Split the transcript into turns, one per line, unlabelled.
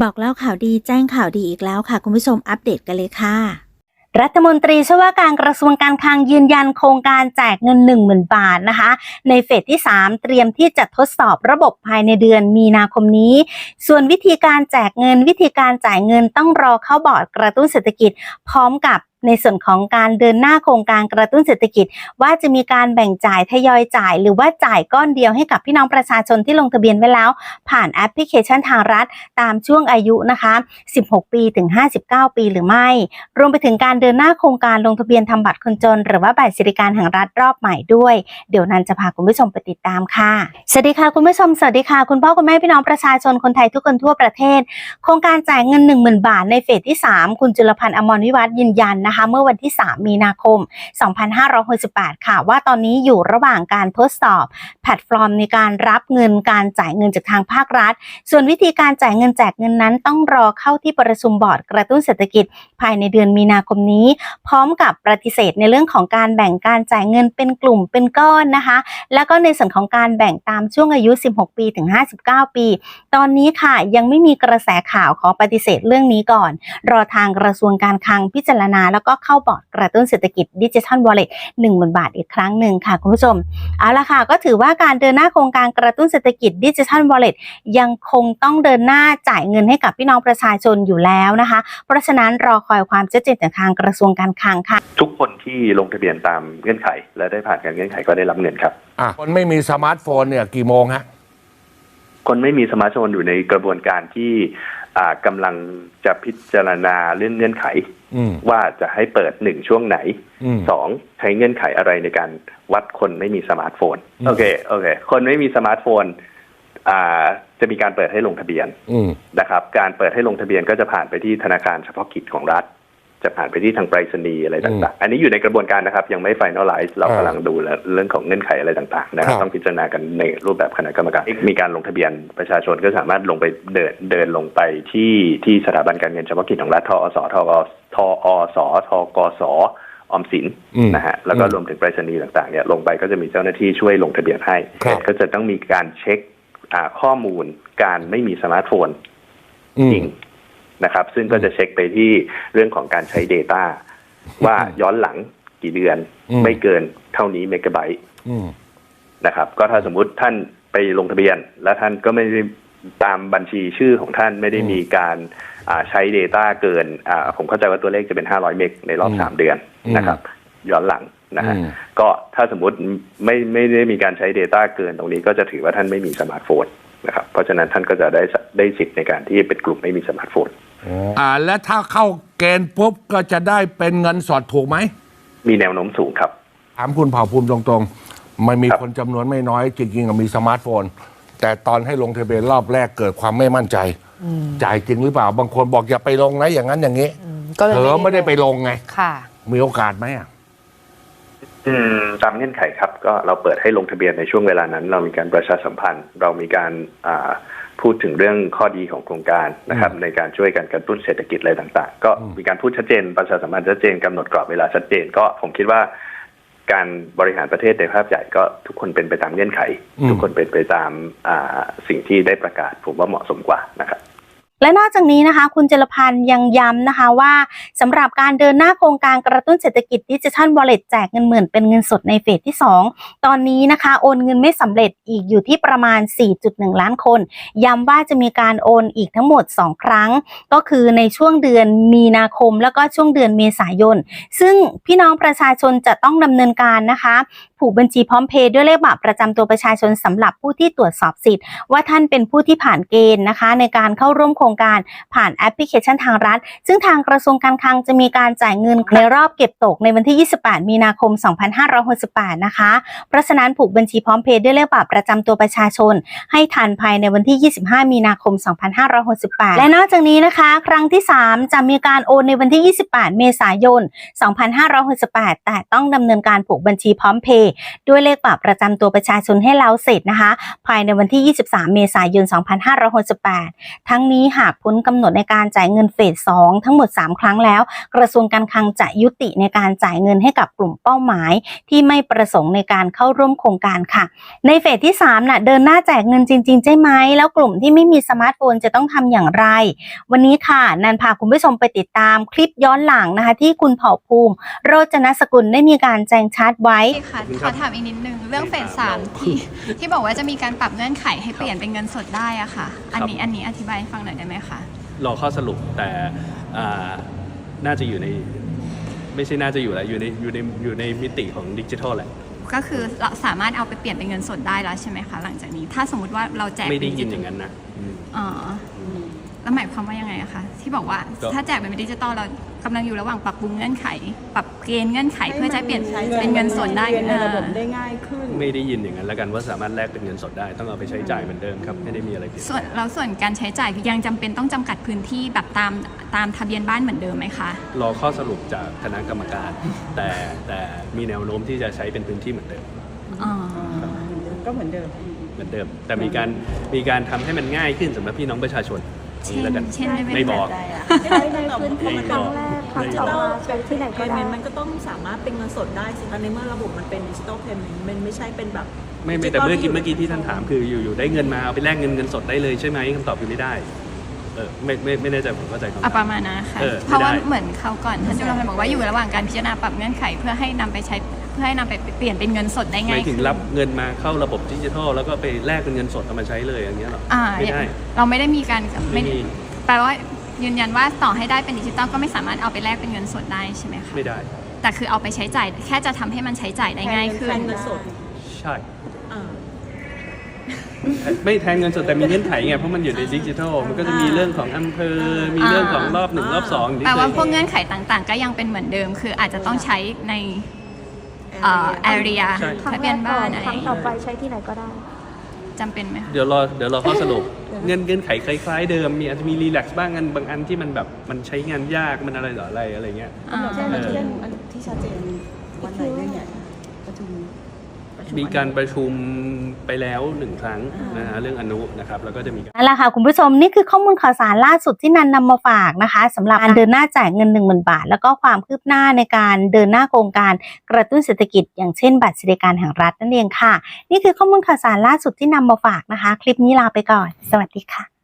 บอกเล่าข่าวดีแจ้งข่าวดีอีกแล้วค่ะ คุณผู้ชมอัปเดตกันเลยค่ะ
รัฐมนตรีช่วยว่าการกระทรวงการคลังยืนยันโครงการแจกเงิน 10,000 บาทนะคะ ในเฟสที่ 3 เตรียมที่จะทดสอบระบบภายในเดือนมีนาคมนี้ ส่วนวิธีการแจกเงินวิธีการจ่ายเงินต้องรอเข้าบอร์ดกระตุ้นเศรษฐกิจ พร้อมกับในส่วนของการเดินหน้าโครงการกระตุ้นเศรษฐกิจ ว่าจะมีการแบ่งจ่ายทยอยจ่าย หรือว่าจ่ายก้อนเดียวให้กับพี่น้องประชาชนที่ลงทะเบียนไว้แล้ว ผ่านแอปพลิเคชันทางรัฐ ตามช่วงอายุนะคะ 16 ปีถึง 59 ปีหรือไม่ รวมไปถึงการเดินหน้าโครงการลงทะเบียนทำบัตรคนจน หรือว่าบัตรสิริการแห่งรัฐรอบใหม่ด้วย เดี๋ยวนันจะพาคุณผู้ชมไปติดตามค่ะสวัสดีค่ะคุณผู้ชมสวัสดีค่ะคุณพ่อคุณแม่พี่น้องประชาชนคนไทยทุกคนทั่วประเทศ โครงการจ่ายเงิน 10,000 บาทในเฟสที่ 3 คุณจุลพันธ์อมรวิวัฒน์ยืนยันนะคะ เมื่อวันที่ 3 มีนาคม 2568 ค่ะ ว่าตอนนี้อยู่ระหว่างการทดสอบ แพลตฟอร์มในการรับเงินการจ่ายเงินจากทางภาครัฐ ส่วนวิธีการจ่ายเงินแจกเงินนั้น ต้องรอเข้าที่ประชุมบอร์ดกระตุ้นเศรษฐกิจภายในเดือนมีนาคมนี้ พร้อมกับปฏิเสธในเรื่องของการแบ่งการจ่ายเงินเป็นกลุ่มเป็นก้อนนะคะ แล้วก็ในส่วนของการแบ่งตามช่วงอายุ 16 ปีถึง 59 ปี ตอนนี้ค่ะยังไม่มีกระแสข่าวขอปฏิเสธเรื่องนี้ก่อน รอทางกระทรวงการคลังพิจารณาแล้วก็เข้าบอร์ดกระตุ้นเศรษฐกิจดิจิทัลวอลเล็ต1 0,000บาทอีกครั้งหนึ่งค่ะคุณผู้ชมเอาละค่ะก็ถือว่าการเดินหน้าโครงการกระตุ้นเศรษฐกิจดิจิทัลวอลเล็ตยังคงต้องเดินหน้าจ่ายเงินให้กับพี่น้องประชาชนอยู่แล้วนะคะ เพราะฉะนั้นรอคอยความชัดเจนจากทางกระทรวงการคลังค่ะ
ทุกคนที่ลงทะเบียนตามเงื่อนไข และได้ผ่านการเงื่อนไขก็ได้รับเงินครับ
อะคนไม่มีสมาร์ทโฟนเนี่ยกี่โมงฮะ
คนไม่มีสมาร์ทโฟนอยู่ในกระบวนการที่อ่า กำลังจะพิจารณาเรื่องเงื่อนไข
อืม
ว่าจะให้เปิดหนึ่งช่วงไหน
อืม
สองใช้เงื่อนไขอะไรในการวัดคนไม่มีสมาร์ทโฟน
อืม
โอเคโอเค คนไม่มีสมาร์ทโฟนอ่าจะมีการเปิดให้ลงทะเบียน
อืม
นะครับ การเปิดให้ลงทะเบียนก็จะผ่านไปที่ธนาคารเฉพาะกิจของรัฐ จะผ่านไปที่ทางไปรษณีย์อะไรต่างๆ อันนี้อยู่ในกระบวนการนะครับ ยังไม่ finalize เรา
อ่ากำ
ลังดูเรื่องของเงื่อนไขอะไรต่างๆนะครับ
ครับ
ต้องพิจารณากันในรูปแบบคณะกรรมการมีการลงทะเบียนประชาชนก็สามารถลงไปเดินเดินลงไปที่ที่สถาบันการเงินเฉพาะกิจของรัฐทอสทกทอสทกสออมสิน
อืม
นะฮะแล้วก็
อืม
รวมถึงไปรษณีย์ต่างๆเนี่ยลงไปก็จะมีเจ้าหน้าที่ช่วยลงทะเบียนให้
ครับ
ก็จะต้องมีการเช็คอ่าข้อมูลการไม่มีสมาร์ทโฟน
อืม
จริง นะครับ ซึ่งก็จะเช็คไปที่เรื่องของการใช้ Data ว่าย้อนหลังกี่เดือน
อืม
ไม่เกินเท่านี้เมกะไบต์
อืม
นะครับ ก็ถ้าสมมุติท่านไปลงทะเบียน แล้วท่านก็ไม่ได้ตามบัญชีชื่อของท่านไม่ได้
อืม
มีการอ่าใช้ Data เกินอ่าผมเข้าใจว่าตัวเลขจะเป็น 500 เมกในรอบ
อืม
สามเดือน
อืม
นะครับ ย้อนหลังนะฮะ
อืม
ก็ถ้าสมมุติไม่ไม่ได้มีการใช้ Data เกินตรงนี้ก็จะถือว่าท่านไม่มีสมาร์ทโฟนนะครับ เพราะฉะนั้นท่านก็จะได้สได้สิทธิ์ในการที่เป็นกลุ่มไม่มีสมาร์ทโฟน
อ่า และถ้าเข้าเกณฑ์ปุ๊บก็จะได้เป็นเงินสดถูกไหม
มีแนวโน้มสูงครับ
ถามคุณเผ่าภูมิตรงๆ มันมี
ครับ
คนจำนวนไม่น้อย จริงๆอะมีสมาร์ทโฟน แต่ตอนให้ลงทะเบียนรอบแรกเกิดความไม่มั่นใจ จ่ายจริงหรือเปล่า บางคนบอกอย่าไปลงนะอย่างนั้นอย่างนี้
ก็เลย
เธอไม่ได้ไปลงไง
ค่ะ
มีโอกาสไหมอะ
อืมตามเงื่อนไขครับ ก็เราเปิดให้ลงทะเบียนในช่วงเวลานั้น เรามีการประชาสัมพันธ์ เรามีการอ่าพูดถึงเรื่องข้อดีของโครงการนะครับ ในการช่วยกันกระตุ้นเศรษฐกิจอะไรต่าง ๆ ก็มีการพูดชัดเจน ประชาสัมพันธ์ชัดเจนกำหนดกรอบเวลาชัดเจน ก็ผมคิดว่า การบริหารประเทศในภาพใหญ่ก็ทุกคนเป็นไปตามเงื่อนไข
อืม
ทุกคนเป็นไปตามอ่าสิ่งที่ได้ประกาศ ผมว่าเหมาะสมกว่านะครับ
และนอกจากนี้นะคะ คุณเจรพันธ์ยังย้ำนะคะว่าสำหรับการเดินหน้าโครงการกระตุ้นเศรษฐกิจดิจิทัลวอลเล็ตแจกเงินหมื่นเป็นเงินสดในเฟสที่ 2 ตอนนี้นะคะโอนเงินไม่สำเร็จอีกอยู่ที่ประมาณ 4.1 ล้านคน ย้ำว่าจะมีการโอนอีกทั้งหมด 2 ครั้ง ก็คือในช่วงเดือนมีนาคม แล้วก็ช่วงเดือนเมษายน ซึ่งพี่น้องประชาชนจะต้องดำเนินการนะคะผูกบัญชีพร้อมเพย์ด้วยเลขบัตรประจำตัวประชาชนสำหรับผู้ที่ตรวจสอบสิทธิ์ว่าท่านเป็นผู้ที่ผ่านเกณฑ์นะคะ ในการเข้าร่วมโครงการผ่านแอปพลิเคชันทางรัฐ ซึ่งทางกระทรวงการคลังจะมีการจ่ายเงินในรอบเก็บตกในวันที่ 28 มีนาคม 2568 นะคะ เพราะฉะนั้นผูกบัญชีพร้อมเพย์ด้วยเลขบัตรประจำตัวประชาชน ให้ทันภายในวันที่ 25 มีนาคม 2568 และนอกจากนี้นะคะ ครั้งที่ 3 จะมีการโอนในวันที่ 28 เมษายน 2568 แต่ต้องดำเนินการผูกบัญชีพร้อมเพย์ด้วยเลขบัตรประจำตัวประชาชนให้แล้วเสร็จนะคะ ภายในวันที่ 23 เมษายน 2568 ทั้งนี้หากพ้นกำหนดในการจ่ายเงินเฟส2ทั้งหมด 3 ครั้งแล้ว กระทรวงการคลังจะยุติในการจ่ายเงินให้กับกลุ่มเป้าหมาย ที่ไม่ประสงค์ในการเข้าร่วมโครงการค่ะ ในเฟสที่3น่ะเดินหน้าแจกเงินจริงๆใช่ไหมแล้วกลุ่มที่ไม่มีสมาร์ทโฟนจะต้องทำอย่างไร วันนี้ค่ะนันพาคุณผู้ชมไปติดตามคลิปย้อนหลังนะคะ ที่คุณเผ่าภูมิ โรจนสกุลได้มีการแจ้งชัดไว้
ค่ะขอถามอีกนิดนึงเรื่องเฟสสามที่ที่บอกว่าจะมีการปรับเงื่อนไขให้เปลี่ยนเป็นเงินสดได้อะค่ะ อันนี้อันนี้อธิบายให้ฟังหน่อยได้ไหมคะ
รอข้อสรุปแต่อ่าน่าจะอยู่ในไม่ใช่น่าจะอยู่แล้วอยู่ในอยู่ในอยู่ในมิติของดิจิทัลแหละ
ก็คือเราสามารถเอาไปเปลี่ยนเป็นเงินสดได้แล้วใช่ไหมคะหลังจากนี้ ถ้าสมมติว่าเราแจก
ไม่ได้ยิน
เป็
อย่างนั้นนะอืม
อ๋อ แล้วหมายความว่ายังไงอะคะที่บอกว่า
ก็
ถ้าแจกเป็นดิจิตอลเรากำลังอยู่ระหว่างปรับปรุงเงื่อนไข ปรับเกณฑ์เงื่อนไขเพื่อจะเปลี่ยนเป็นเงินสดได้
เรียนใน
เออ
ระบบได้ง่ายขึ้น
ไม่ได้ยินอย่างนั้นแล้วกันว่าสามารถแลกเป็นเงินสดได้ต้องเอาไปใช้จ่ายเหมือนเดิมครับไม่ได้มีอะไรเปลี่ยน
ส่วนแล้วส่วนการใช้จ่ายยังจำเป็นต้องจำกัดพื้นที่แบบตามตามทะเบียนบ้านเหมือนเดิมไหมคะ
รอข้อสรุปจากคณะกรรมการ แต่แต่มีแนวโน้มที่จะใช้เป็นพื้นที่เหมือนเดิม
อ๋อ
ก็เหมือนเดิม
เหมือนเดิม แต่มีการมีการทำให้มันง่ายขึ้นสำหรับพี่น้องประชาชน เอา
เช่
งี้
น
แล้วกัน
เช่นได้ไหม
ไม่บอก
ใช้ในพื้นที่
ไม่
ค
บ
รั้
องก
แรก
ไม่
ดิจิ
บ
ต
อ
อกลเป็นที่ไหนก็ได้มันก็ต้องสามารถเป็นเงินสดได้สิคะในเมื่อระบบมันเป็นดิจิตอลเพย์เมนต์มันไม่ใช่เป็นแบบ
ไม่ไม่แต่เมื่อกี้เมื่อกี้ที่ท่านถามคืออยู่ๆได้เงินมาเอาไปแลกเงินเงินสดได้เลยใช่ไหมคำตอบคือไม่ได้เออไม่ไม่ไม่แน่ใจผมเข้าใจคำ
อะ
ถาม
ประมาณนั้นค่ะ
เออ
เพราะว่า
ไม่ได้
เหมือนเขาวก่อนท่านจุลพันธ์บอกว่าอยู่ระหว่างการพิจารณาปรับเงื่อนไขเพื่อให้นำไปใช้เพื่อให้นำไปเปลี่ยนเป็นเงินสดได้
ห
ง่ามา
ยยถึง
ขึ้น
รับเงินมาเข้าระบบดิจิทัล แล้วก็ไปแลกเป็นเงินสดเอามาใช้เลยอย่างเงี้ยหรอ
อ่า
ไม่ได้
เราไม่ได้มีการ
ไม่มี
แปลว่ายืนยันว่าต่อให้ได้เป็นดิจิตอลก็ไม่สามารถเอาไปแลกเป็นเงินสดได้ใช่ไหมคะ
ไม่ได้
แต่คือเอาไปใช้จ่ายแค่จะทำให้มันใช้จ่ายได้ง่ายขึ้
แท
น
นเงินสด
ใช่
อ่า
ไม่แทนเงินสดแต่มีเงื่อนไขไงเพราะมันอยู่ในดิจิทัลมันก็จะมีเรื่องของอำเภอ มีเรื่องของรอบหนึ่งรอบสองที่
แปลว่า
เคย
พวกเงื่อนไขต่างๆ ก็ยังเป็นเหมือนเดิม คืออาจจะต้องใช้ใน เอ่อ area
ใช่
ทะเบียนบ้านอะไร
ครั้งต่อไปใช้ที่ไหนก็ได้
จำเป็นไหมคะ
เดี๋ยวรอเดี๋ยวรอข้อสรุป เงื่อนเงื่อนไขคล้ายๆเดิมมีอาจจะมีรีแลกซ์บ้างอันบางอันที่มันแบบมันใช้งานยากมันอะไรต่ออะไรอะไรเงี้ย
อ่า
เช่นเช่นอันที่ชัดเจนวันไหนเรื่องใหญ่ประชุมประชุ
มีการประชุมไปแล้วหนึ่งครั้งนะฮะเรื่องอนุนะครับแล้วก็จะมีการ
นั่นแหละค่ะคุณผู้ชมนี่คือข้อมูลข่าวสารล่าสุดที่นันนำมาฝากนะคะสำหรับการเดินหน้าจ่ายเงิน1 0,000บาท แล้วก็ความคืบหน้าในการเดินหน้าโครงการกระตุ้นเศรษฐกิจ อย่างเช่น บัตรสวัสดิการแห่งรัฐนั่นเองค่ะ นี่คือข้อมูลข่าวสารล่าสุดที่นำมาฝากนะคะ คลิปนี้ลาไปก่อน สวัสดีค่ะ